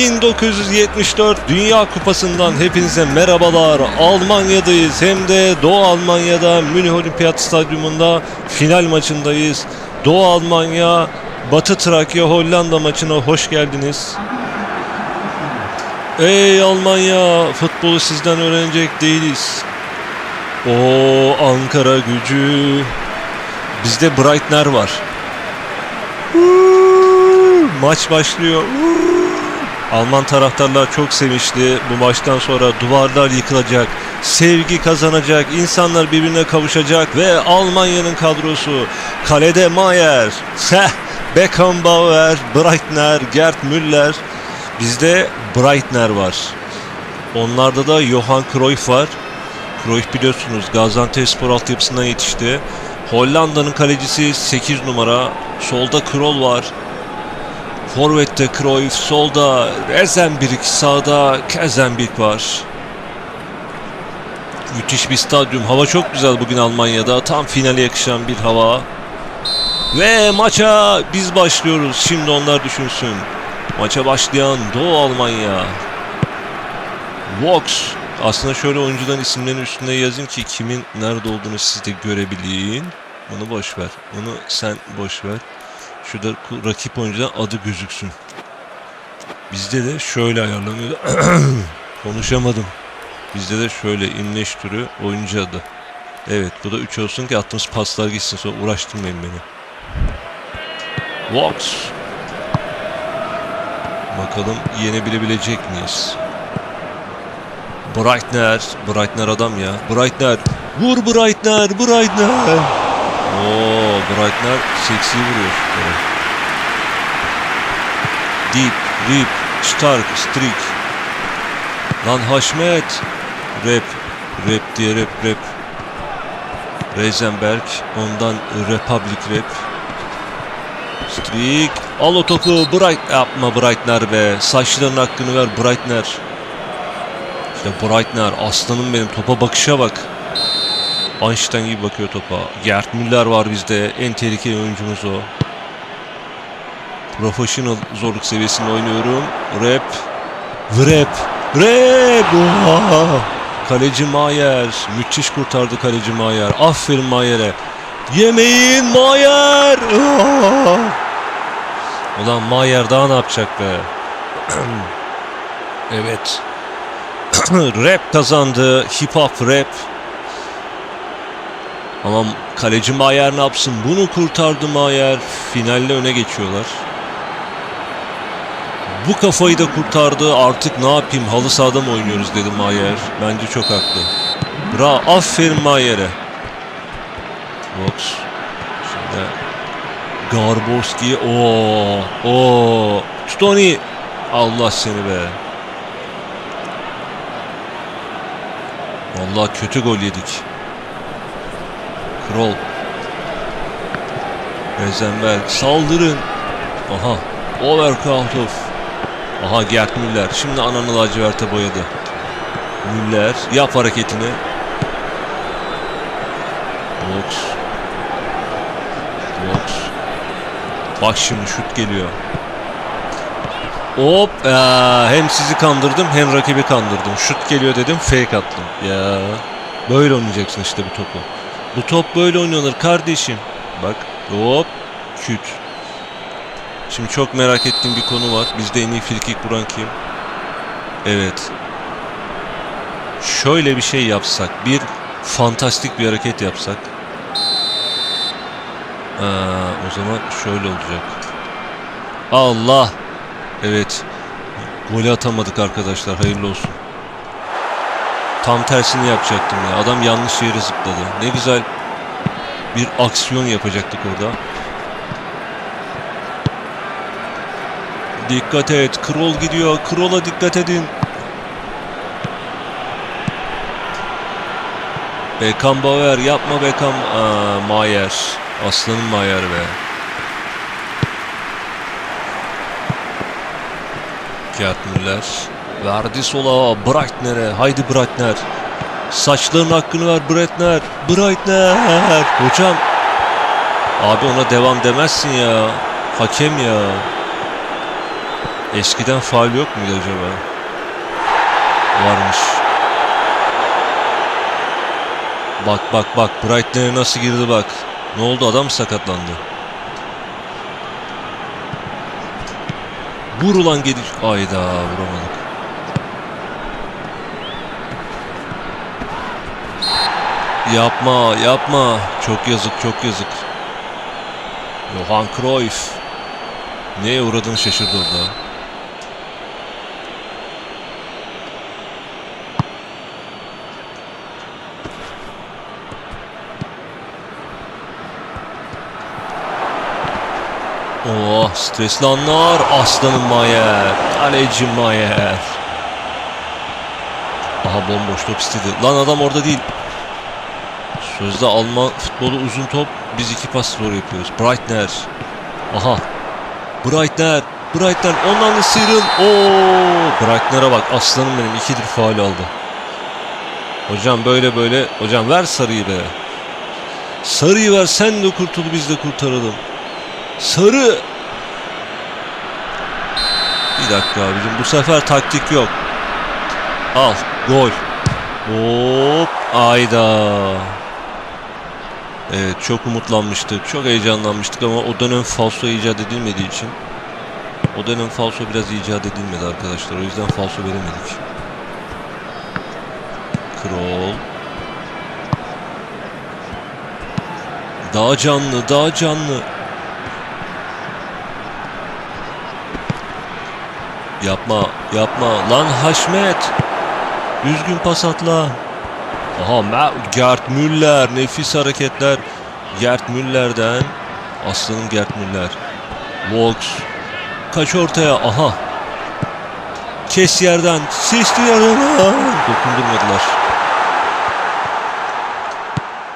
1974 Dünya Kupası'ndan hepinize merhabalar. Almanya'dayız. Hem de Doğu Almanya'da Münih Olimpiyat Stadyumunda final maçındayız. Doğu Almanya, Batı Trakya Hollanda maçına hoş geldiniz. Ey Almanya, futbolu sizden öğrenecek değiliz. O Ankara gücü. Bizde Breitner var. Maç başlıyor. Alman taraftarlar çok sevinçli. Bu maçtan sonra duvarlar yıkılacak. Sevgi kazanacak. insanlar birbirine kavuşacak ve Almanya'nın kadrosu kalede Mayer, Heh, Beckenbauer, Breitner, Gerd Müller. Bizde Breitner var. Onlarda da Johan Cruyff var. Cruyff biliyorsunuz Gaziantepspor altyapısından yetişti. Hollanda'nın kalecisi 8 numara. Solda Krol var. Forvet'te Cruyff, solda Rezenbirk, sağda Kezenbirk var. Müthiş bir stadyum. Hava çok güzel bugün Almanya'da. Tam finale yakışan bir hava. Ve maça biz başlıyoruz. Şimdi onlar düşünsün. Maça başlayan Doğu Almanya. Vox. Aslında şöyle oyuncuların isimlerini üstüne yazayım ki kimin nerede olduğunu siz de görebilin. Onu boş ver. Onu sen boş ver. Şurada rakip oyuncudan adı gözüksün. Bizde de şöyle ayarlanıyor. Konuşamadım. Bizde de şöyle imleş türü oyuncu adı. Evet bu da 3 olsun ki attığımız paslar gitsin sonra uğraştırmayın beni. Vox. Bakalım yenebilebilecek miyiz? Breitner. Breitner adam ya. Breitner. Vur Breitner. Breitner. Oo, Breitner seksi vuruyor. Evet. Deep, Deep, Stark, Strik. Lan Haşmet. Rap, rap diye rap, rap. Reisenberg, ondan Republic Rap. Strik, al o topu, Bright, yapma Breitner be. Saçların hakkını ver Breitner. İşte Breitner, aslanım benim, topa bakışa bak. Einstein gibi bakıyor topa. Gerd Müller var bizde. En tehlikeli oyuncumuz o. Professional zorluk seviyesinde oynuyorum. Rap. Vrep. Rap. Oha! Kaleci Mayer. Müthiş kurtardı kaleci Mayer. Aferin Mayer'e. Yemeyin Mayer. Oha! Ulan Mayer daha ne yapacak be? evet. rap kazandı. Hip hop rap. Ama kaleci Mayer ne yapsın? Bunu kurtardı Mayer. Finalde öne geçiyorlar. Bu kafayı da kurtardı. Artık ne yapayım? Halı sahada mı oynuyoruz dedi Mayer. Bence çok haklı. Bravo. Aferin Mayer'e. Vox. Şimdi Garboski. Oo. Oo. Tony. Allah seni be. Vallahi kötü gol yedik. Kroll. Rosenberg saldırın. Aha. Overcountov. Aha Gerd Müller. Şimdi ananı laciverte boyadı. Müller yap hareketini. Box. Box. Bak şimdi şut geliyor. Hop. Aa, hem sizi kandırdım hem rakibi kandırdım. Şut geliyor dedim fake attım. Ya. Böyle oynayacaksın işte bu topu. Bu top böyle oynanır kardeşim. Bak hop küt. Şimdi çok merak ettiğim bir konu var. Bizde en iyi frikik vuran kim? Evet. Şöyle bir şey yapsak. Bir fantastik bir hareket yapsak. Aa, o zaman şöyle olacak. Allah. Evet. Golü atamadık arkadaşlar. Hayırlı olsun. Tam tersini yapacaktım ya. Adam yanlış yere zıpladı. Ne güzel bir aksiyon yapacaktık orada. Dikkat et. Krol gidiyor. Krol'a dikkat edin. Beckenbauer yapma Beckham. Aa, Mayer. Aslanın Mayer be. Gerd Müller. Verdi sola. Breitner'e. Haydi Breitner. Saçların hakkını ver Breitner. Breitner. Hocam. Abi ona devam demezsin ya. Hakem ya. Eskiden faal yok muydu acaba? Varmış. Bak bak bak Brighton'e nasıl girdi bak. Ne oldu adam sakatlandı? Vur ulan geliş. Ayda vuramadık. Yapma yapma. Çok yazık çok yazık. Johan Cruyff. Neye uğradığını şaşırdı orada. Oh stresli anlar. Aslanım Mayer. Kaleci Mayer. Aha bomboş top istedi. Lan adam orada değil. Sözde Alman futbolu uzun top. Biz iki pas doğru yapıyoruz. Breitner. Aha. Breitner. Breitner ondan da sıyrıl. Oo, Breitner'e bak. Aslanım benim. ikidir faal aldı. Hocam böyle böyle. Hocam ver sarıyı be. Sarıyı ver. Sen de kurtul biz de kurtaralım. Sarı. Bir dakika abicim. Bu sefer taktik yok. Al. Gol. Hop. Ayda. Evet çok umutlanmıştık. Çok heyecanlanmıştık ama o dönem falso icat edilmediği için o dönem falso biraz icat edilmedi arkadaşlar. O yüzden falso veremedik. Kroll. Daha canlı, daha canlı. Yapma, yapma. Lan Haşmet. Düzgün pas atla. Aha Gert Müller. Nefis hareketler. Gert Müller'den. Aslanım Gert Müller. Vox. Kaç ortaya. Aha. Kes yerden. Sesli yerden. Dokundurmadılar.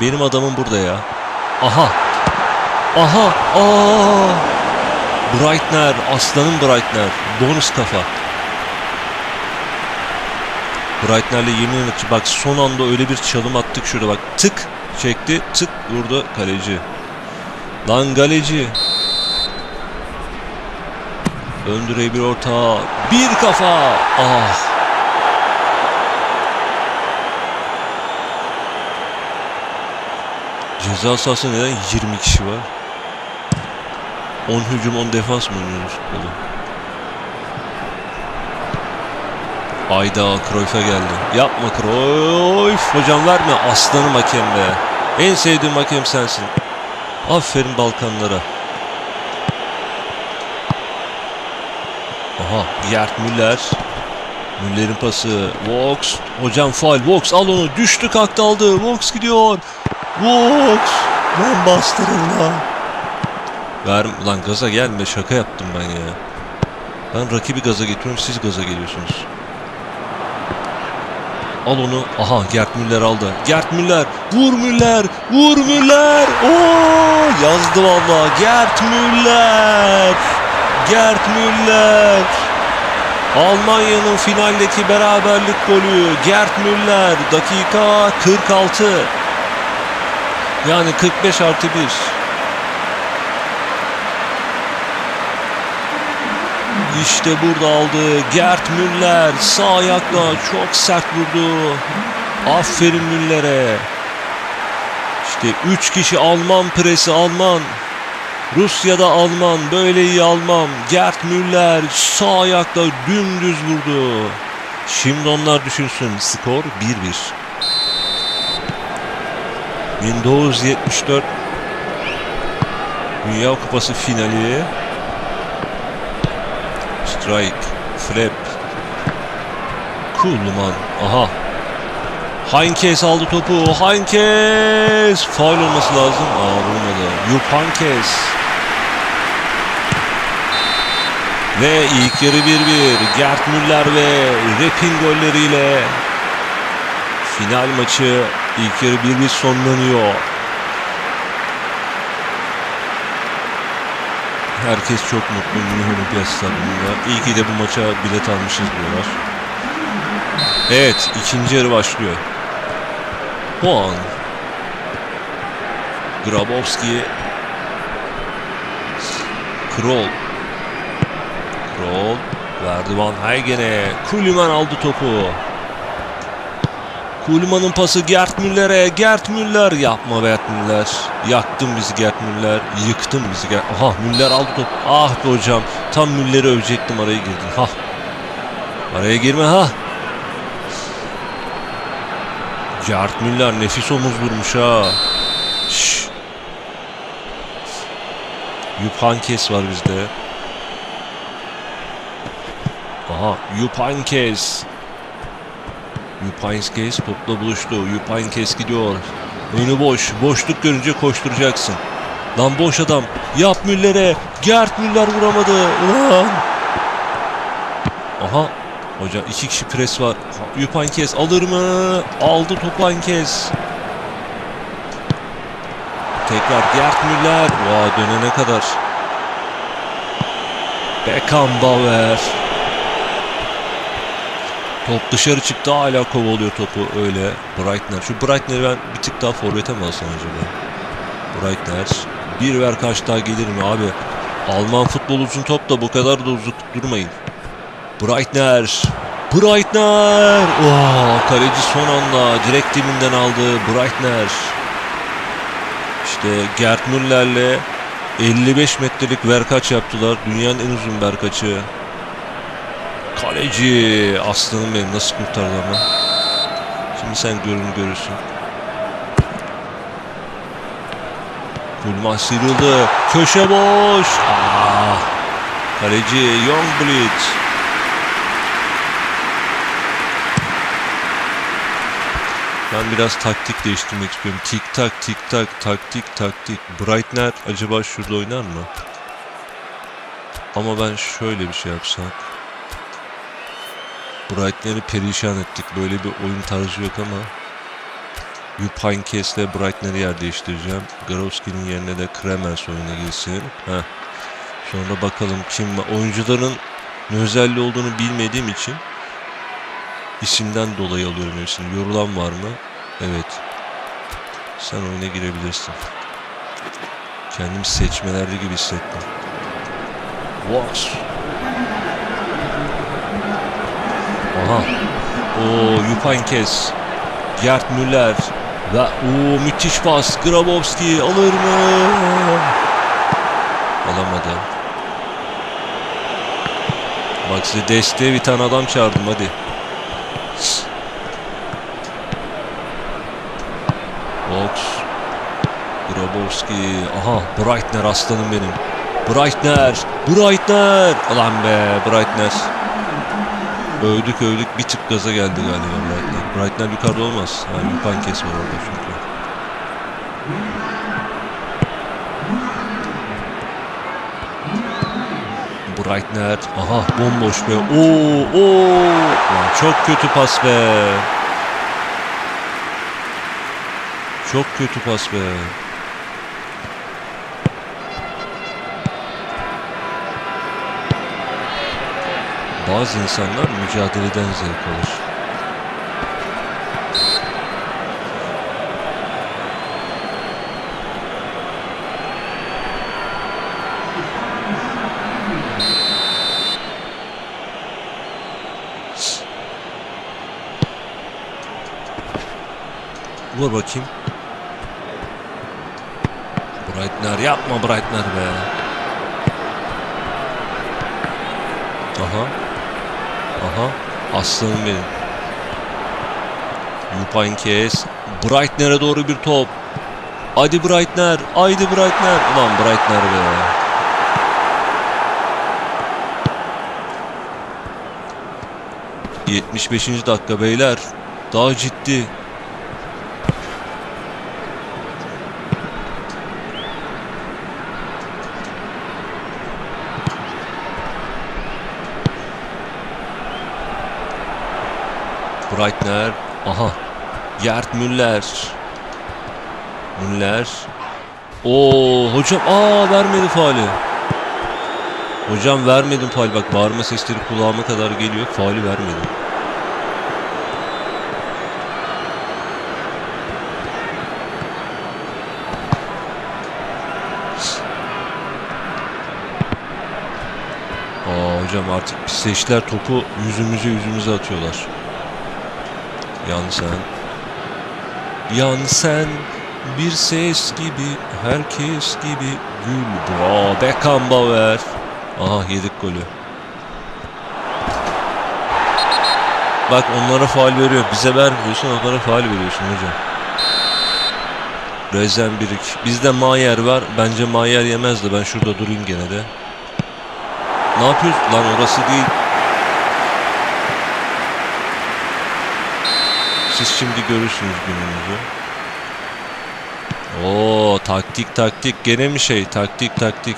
Benim adamım burada ya. Aha. Aha. Aa. Breitner. Aslanım Breitner. Bonus kafa. Breitner'le yemin ederim bak son anda öyle bir çalım attık şurada bak tık çekti tık vurdu kaleci. Lan kaleci. Ön direğe bir orta. Bir kafa. Ah. Ceza sahası neden 20 kişi var? 10 hücum 10 defans mı oynuyoruz futbolu? Ayda Cruyff'a geldi. Yapma Cruyff. Hocam verme aslanım hakem be. En sevdiğim hakem sensin. Aferin Balkanlara. Aha Gert Müller. Müller'in pası. Vox. Hocam faal. Vox al onu. Düştü kalktı aldı. Vox gidiyor. Vox. Lan bastırın lan. Ver, lan gaza gelme şaka yaptım ben ya. Ben rakibi gaza getiriyorum siz gaza geliyorsunuz. Al onu. Aha Gert Müller aldı. Gert Müller. Vur Müller. Vur Müller. Oo yazdı valla. Gert Müller. Gert Müller. Almanya'nın finaldeki beraberlik golü. Gert Müller. Dakika 46. Yani 45 artı 1. İşte burada aldı. Gert Müller sağ ayakla çok sert vurdu. Aferin Müller'e. İşte 3 kişi Alman presi Alman. Rusya'da Alman böyle iyi Alman. Gert Müller sağ ayakla dümdüz vurdu. Şimdi onlar düşünsün. Skor 1-1. 1974 Dünya Kupası finali Strike. Flap. Kulman. Aha. Heinkes aldı topu. Heinkes. Faul olması lazım. Aa vurmadı. Yup Heinkes. Ve ilk yarı 1-1. Gert Müller ve Repin golleriyle final maçı ilk yarı 1-1 sonlanıyor. Herkes çok mutlu Münih Olimpiyat Stadyumunda. İyi ki de bu maça bilet almışız diyorlar. Evet, ikinci yarı başlıyor. Puan. Grabowski. Kroll. Kontrol. Verdi Van Haygen'e. Kuliman aldı topu. Kuliman'ın pası Gert Müller'e. Gert Müller. Yapma Gert Müller. Yaktın bizi Gert Müller. Yıktın bizi Gert. Aha Müller aldı topu. Ah be hocam. Tam Müller'i övecektim araya girdin. Ha. Araya girme ha. Gert Müller nefis omuz vurmuş ha. Şşş. Yup Hankes var bizde. Aha Yup Hankes. Yup Hankes topla buluştu. Yup Hankes gidiyor. Önü boş. Boşluk görünce koşturacaksın. Lan boş adam. Yap Müller'e. Gert Müller vuramadı. Ulan. Aha. Hocam iki kişi pres var. Yup Hankes alır mı? Aldı topu Hankes. Tekrar Gert Müller. Vay dönene kadar. Beckenbauer. Top dışarı çıktı hala kovalıyor topu öyle. Breitner. Şu Breitner'i ben bir tık daha forvete mi alsam acaba? Breitner. Bir ver kaç daha gelir mi abi? Alman futbol uzun top da bu kadar da uzun durmayın. Breitner. Breitner. Oh, kaleci son anda direkt dibinden aldı. Breitner. İşte Gerd Müller'le 55 metrelik verkaç yaptılar. Dünyanın en uzun verkaçı. Kaleci aslanım benim nasıl kurtardı ama. Şimdi sen görünü görürsün. Kulman sıyrıldı. Köşe boş. Ah. Kaleci Youngblood. Ben biraz taktik değiştirmek istiyorum. Tik tak tik tak taktik taktik. Breitner acaba şurada oynar mı? Ama ben şöyle bir şey yapsam. Breitner'i perişan ettik. Böyle bir oyun tarzı yok ama. İle Breitner'i yer değiştireceğim. Garowski'nin yerine de Kremers oyuna girsin. Heh. Sonra bakalım kim. Oyuncuların ne özelliği olduğunu bilmediğim için isimden dolayı alıyorum hepsini. Yorulan var mı? Evet. Sen oyuna girebilirsin. Kendimi seçmelerde gibi hissettim. Vox. Aha. O Yupankes. Gert Müller. Ve o müthiş pas. Grabowski alır mı? Alamadı. Bak size desteğe bir tane adam çağırdım hadi. Vox. Grabowski. Aha Breitner aslanım benim. Breitner. Breitner. Ulan be Breitner. Övdük övdük bir tık gaza geldi galiba Breitner. Breitner yukarıda olmaz. Ha, Yupankes var orada çünkü. Breitner. Aha bomboş be. Oo, oo. Lan çok kötü pas be. Çok kötü pas be. Bazı insanlar mücadeleden zevk alır. Vur bakayım. Breitner yapma Breitner be. Aha. Aha. Aslanım benim. Yupankes. Breitner'e doğru bir top. Hadi Breitner. Haydi Breitner. Ulan Breitner be. ...75. dakika beyler. Daha ciddi. Breitner. Aha. Gert Müller. Müller. Oo hocam aa vermedi faali. Hocam vermedim faal bak bağırma sesleri kulağıma kadar geliyor. Faali vermedim. Aa hocam artık pisleştiler topu yüzümüze yüzümüze atıyorlar. Yan sen. Yan sen bir ses gibi herkes gibi gül. Bravo Beckenbauer. Aha yedik golü. Bak onlara faal veriyor. Bize vermiyorsun onlara faal veriyorsun hocam. Rezenbirik. Bizde Mayer var. Bence Mayer yemez de ben şurada durayım gene de. Ne yapıyorsun? Lan orası değil. Siz şimdi görürsünüz gününüzü. Oo taktik taktik. Gene mi şey? Taktik taktik.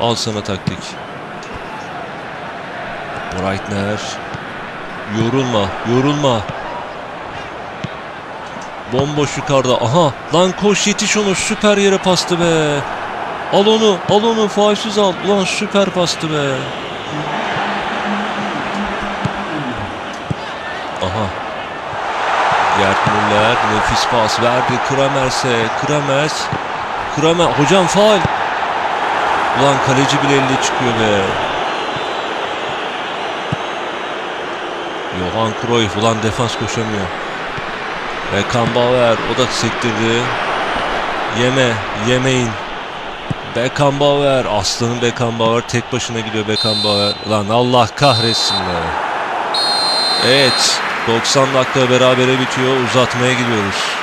Al sana taktik. Breitner. Yorulma, yorulma. Bomboş yukarıda. Aha lan koş yetiş onu süper yere pastı be. Al onu al onu faizsiz al. Ulan süper pastı be. Gerd Müller nefis pas verdi Kramers'e. Kramers. Kramer. Hocam faal. Ulan kaleci bile elle çıkıyor be. Johan Cruyff. Ulan defans koşamıyor. Beckenbauer o da sektirdi. Yeme, yemeyin. Beckenbauer, aslanın Beckenbauer tek başına gidiyor Beckenbauer. Lan Allah kahretsin be. Evet, 90 dakika berabere bitiyor. Uzatmaya gidiyoruz.